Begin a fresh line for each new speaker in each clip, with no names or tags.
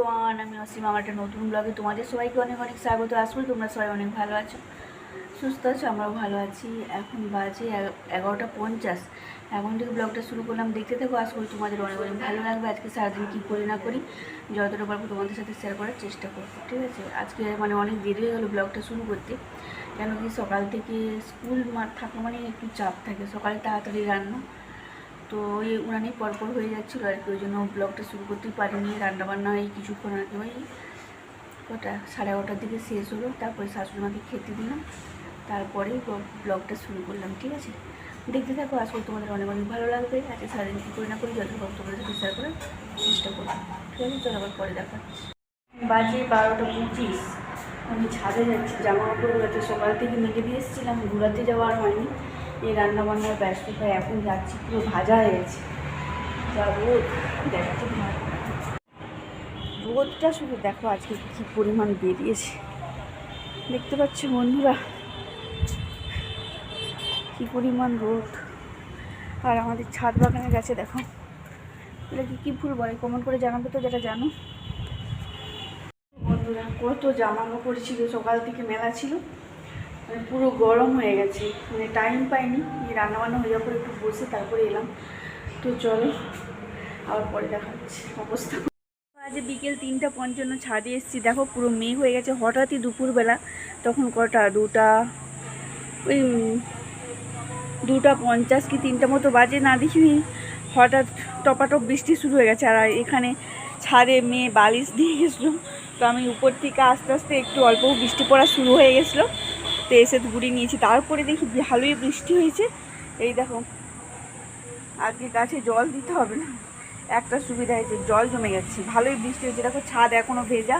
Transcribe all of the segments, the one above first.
One আমি অসীম, আমার একটা নতুন ব্লগে তোমাদের সবাইকে অনেক অনেক স্বাগত। আসবে তোমরা সবাই অনেক ভালো আছো, সুস্থ আছো, আমরাও ভালো আছি। এখন বাজে এগারোটা পঞ্চাশ। এখন থেকে ব্লগটা শুরু করলাম। দেখতে থাকো করি তোমাদের অনেক অনেক ভালো লাগবে। আজকে সারাদিন কী করি না করি, যতটা পারব তোমাদের সাথে শেয়ার করার চেষ্টা করব, ঠিক আছে? আজকে মানে অনেক দেরি হয়ে গেলো ব্লগটা শুরু করতে। কেন কি সকাল থেকে স্কুল থাকা মানে একটু চাপ থাকে। সকালে তাড়াতাড়ি রান্না তো ওই উনানি পরপর হয়ে যাচ্ছিল আর কি, ওই জন্য ব্লগটা শুরু করতেই পারিনি, রান্নাবান্না এই কিছুক্ষণ আগে ওই কটা, সাড়ে এগারোটার দিকে শেষ হলো, তারপরে শাশুড়ি মাকে খেতে দিলাম, তারপরেই ব্লগটা শুরু করলাম, ঠিক আছে? দেখতে থাকো, আজকে তোমাদের অনেক অনেক ভালো লাগবে আজকে সারাদিন কী করি না করি যতক্ষণ তোমাদের সাথে শেয়ার করার চেষ্টা করব ঠিক আছে? চলো আবার পরে দেখা বাজে বারোটা পঁচিশ, আমি ছাদে যাচ্ছি জামা কাপড় সকাল থেকে মেঘে দিয়ে এসেছিলাম, ঘুরাতে যাওয়ার হয়নি। এই রান্না বান্নার ব্যস্ততায় এখন যাচ্ছি, পুরো ভাজা হয়ে গেছে। যা রোদ দেখাচ্ছে রোদটা শুধু দেখো আজকে কী পরিমাণ বেরিয়েছে। দেখতে পাচ্ছ বন্ধুরা, কী পরিমাণ রোদ। আর আমাদের ছাদ বাগানে গেছে, দেখো। এটা কি, কী ফুল বলে? কমেন্ট করে জানাবে তো যেটা জানো। বন্ধুরা, কত জামা কাপড় সকাল থেকে মেলা ছিল। মানে পুরো গরম হয়ে গেছে। মানে টাইম পাইনি। রান্নাবান্না হয়ে যাওয়ার পর একটু বসে তারপরে এলাম। তো চলো, আবার পরে দেখা হচ্ছে। অবস্থা আজ বিকেল তিনটা পঞ্চান্ন, ছাদে এসেছি। দেখো পুরো মেঘ হয়ে গেছে। হঠাৎই দুপুরবেলা তখন কটা? দুটা, ওই দুটা পঞ্চাশ কি তিনটা মতো বাজে না দেখিনি। হঠাৎ টপাটপ বৃষ্টি শুরু হয়ে গেছে। আর এখানে ছাদে মেয়ে বালিশ দিয়ে গেছিল। তো আমি উপর থেকে আস্তে আস্তে একটু অল্প বৃষ্টি পড়া শুরু হয়ে গেছিল। তো এসে ঘুরে নিয়েছি। তারপরে দেখি ভালোই বৃষ্টি হয়েছে। এই দেখো আজকে গাছে জল দিতে হবে না। একটা সুবিধা হয়েছে, জল জমে গেছে। ভালোই বৃষ্টি হয়েছে। দেখো ছাদ এখনও ভেজা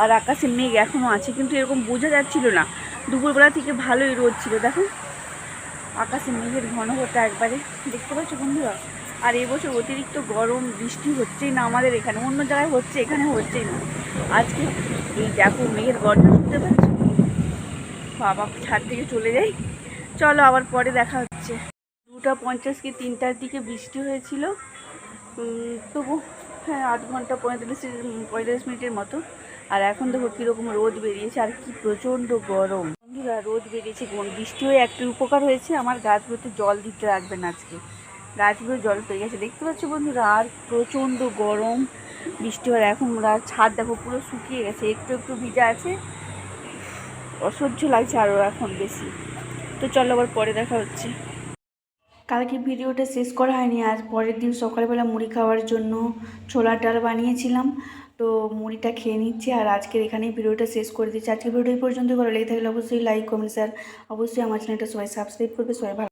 আর আকাশে মেঘ এখনও আছে, কিন্তু এরকম বোঝা যাচ্ছিল না। দুপুরবেলা থেকে ভালোই রোদ ছিল, দেখো। আকাশে মেঘের ঘন ঘনঘটা একবারে। দেখতে পাচ্ছ বন্ধুরা? আর এবছর অতিরিক্ত গরম, বৃষ্টি হচ্ছেই না আমাদের এখানে। অন্য জায়গায় হচ্ছে, এখানে হচ্ছেই না। আজকে এই দেখো মেঘের গর্জন শুনতে পাচ্ছ? বাবা ছাদ থেকে চলে যাই। চলো আবার পরে দেখা হচ্ছে। দুটা পঞ্চাশ কি তিনটার দিকে বৃষ্টি হয়েছিল। তবু হ্যাঁ আধ ঘণ্টা পঁয়তাল্লিশ পঁয়তাল্লিশ মিনিটের মতো। আর এখন দেখো কীরকম রোদ বেরিয়েছে আর কি প্রচণ্ড গরম। বন্ধুরা, রোদ বেরিয়েছে বৃষ্টি হয়ে একটু উপকার হয়েছে। আমার গাছগুলোতে জল দিতে রাখবেন আজকে। গাছগুলো জল পেয়ে গেছে। দেখতে পাচ্ছ বন্ধুরা, আর প্রচণ্ড গরম বৃষ্টি হওয়ার। এখন ছাদ দেখো পুরো শুকিয়ে গেছে। একটু একটু ভিজা আছে। অসহ্য লাগছে আরও এখন বেশি। তো চলো আবার পরে দেখা হচ্ছে। কালকে ভিডিওটা শেষ করা হয়নি, আজ পরের দিন সকালবেলা মুড়ি খাওয়ার জন্য ছোলার ডাল বানিয়েছিলাম। তো মুড়িটা খেয়ে নিচ্ছি আর আজকের এখানেই ভিডিওটা শেষ করে দিচ্ছি। আজকের ভিডিও পর্যন্ত ভালো লেগে থাকলে অবশ্যই লাইক কমেন্ট স্যার অবশ্যই আমার চ্যানেলটা সবাই সাবস্ক্রাইব করবে, সবাই ভালো